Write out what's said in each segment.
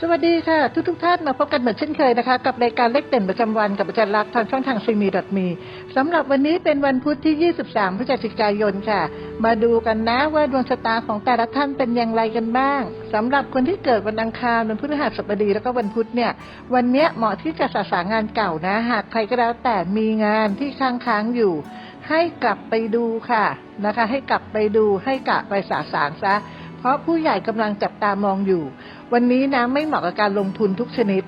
สวัสดีค่ะ ทุกทุกท่านมาพบกันเหมือนเช่นเคยนะคะ กับรายการเลขเด่นประจำวันกับอาจารย์ลักทางช่องทางซีมีดอทมีสำหรับวันนี้เป็นวันพุธที่ 23 พฤศจิกายนค่ะ มาดูกันนะว่าดวงชะตาของแต่ละท่านเป็นอย่างไรกันบ้างสำหรับคนที่เกิดวันอังคารวันพฤหัสบดีแล้วก็วันพุธเนี่ย วันเนี้ยเหมาะที่จะสะสางงานเก่านะหากใครก็แล้วแต่มีงานที่ค้างค้างอยู่ ให้กลับไปดูค่ะนะคะ ให้กลับไปดูให้กลับไปสาสางซะ ราะผู้ใหญ่กำลังจับตามองอยู่ วันนี้นะไม่เหมาะกับการลงทุนทุกชนิด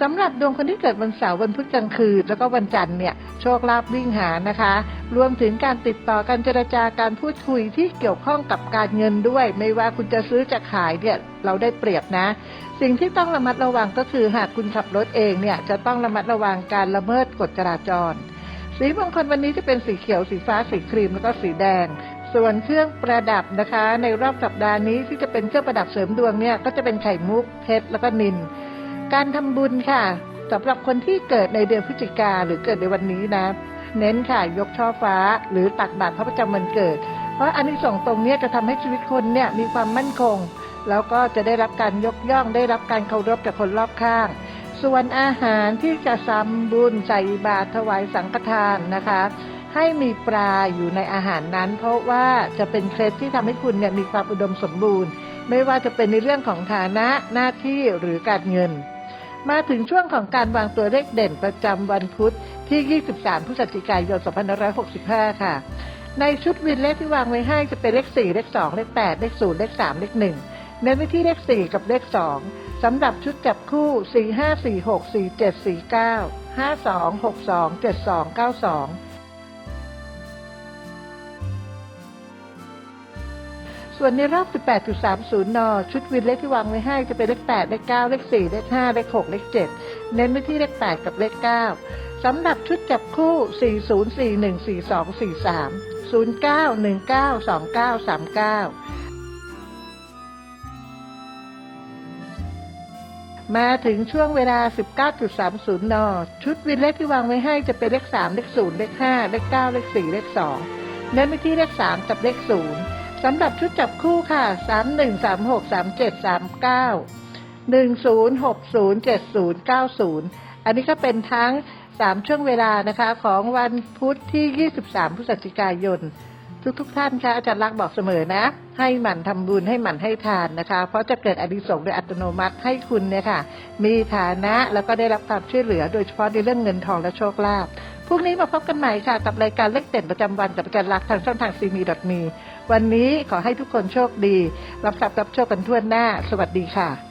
สำหรับดวงคนที่เกิดวันเสาร์วันพุธกลางคืนแล้วก็วันจันทร์เนี่ยโชคลาภวิ่งหานะคะ รวมถึงการติดต่อการเจรจาการพูดคุยที่เกี่ยวข้องกับการเงินด้วย ไม่ว่าคุณจะซื้อจะขายเนี่ยเราได้เปรียบนะ สิ่งที่ต้องระมัดระวังก็คือหากคุณขับรถเองเนี่ยจะต้องระมัดระวังการละเมิดกฎจราจร สีมงคลวันนี้จะเป็นสีเขียวสีฟ้าสีครีมแล้วก็สีแดง ส่วนเครื่องประดับนะคะ ในรอบสัปดาห์นี้ที่จะเป็นเครื่องประดับเสริมดวงเนี่ยก็จะเป็นไข่มุกเพชรแล้วก็นิน การทำบุญค่ะสำหรับคนที่เกิดในเดือนพฤศจิกาหรือเกิดในวันนี้นะ เน้นค่ะยกช่อฟ้า หรือตักบาตรพระประจำวันเกิด เพราะอันนี้ส่งตรงเนี้ยจะทำให้ชีวิตคนเนี่ยมีความมั่นคง แล้วก็จะได้รับการยกย่อง ได้รับการเคารพจากคนรอบข้าง ส่วนอาหารที่จะทำบุญใส่บาตรถวายสังฆทานนะคะ ให้มีปลาอยู่ในอาหารนั้น เพราะว่าจะเป็นเคล็ดที่ทำให้คุณเนี่ยมีความอุดมสมบูรณ์ ไม่ว่าจะเป็นในเรื่องของฐานะหน้าที่หรือการเงิน มาถึงช่วงของการวางตัวเลขเด่นประจำวันพุธที่ 23 พฤศจิกายน 2565 ค่ะ ในชุดวินเลขที่วางไว้ให้จะเป็นเลข 4 เลข 2 เลข 8 เลข 0 เลข 3 เลข 1 เน้นไปที่เลข 4 กับเลข 2 สำหรับชุดจับคู่ 4 5 4 6 4 7 4 9 5 2 6 2 7 2 9 2 ส่วนในรอบ 18.30 น ชุดวินเลขที่วางไว้ให้จะเป็นเลข 8 เลข 9 เลข 4 เลข 5 เลข 6 เลข 7 เน้นไปที่เลข 8 กับเลข 9 สำหรับชุดจับคู่ 40414243 0919293939 มาถึงช่วงเวลา 19.30 น ชุดวินเลขที่วางไว้ให้จะเป็นเลข 3 เลข 0 เลข 5 เลข 9 เลข 4 เลข 2 เน้นไปที่เลข 3 กับเลข 0 สำหรับชุดจับคู่ค่ะ 3 1 3 6 3 7 3 9 1 0 6 0 7 0 9 0 อันนี้ก็เป็นทั้ง 3 ช่วงเวลานะคะ ของวันพุธที่ 23 พฤศจิกายน ทุกๆทท่านคะอาจารย์รักษ์บอกเสมอนะ ให้หมั่นทำบุญให้หมั่นให้ทานนะคะ เพราะจะเกิดอดิสงโดยอัตโนมัติให้คุณเนี่ยค่ะ มีฐานะแล้วก็ได้รับความช่วยเหลือ โดยเฉพาะในเรื่องเงินทองและโชคลาภพรุ่งนี้มาพบกันใหม่ค่ะ กับรายการเลขเด่นประจำวันกับอาจารย์รักษ์ทางช่องทางซีมีดอทมีวันนี้ขอให้ทุกคนโชคดี รับทรัพย์รับโชคกันทั่วหน้า สวัสดีค่ะ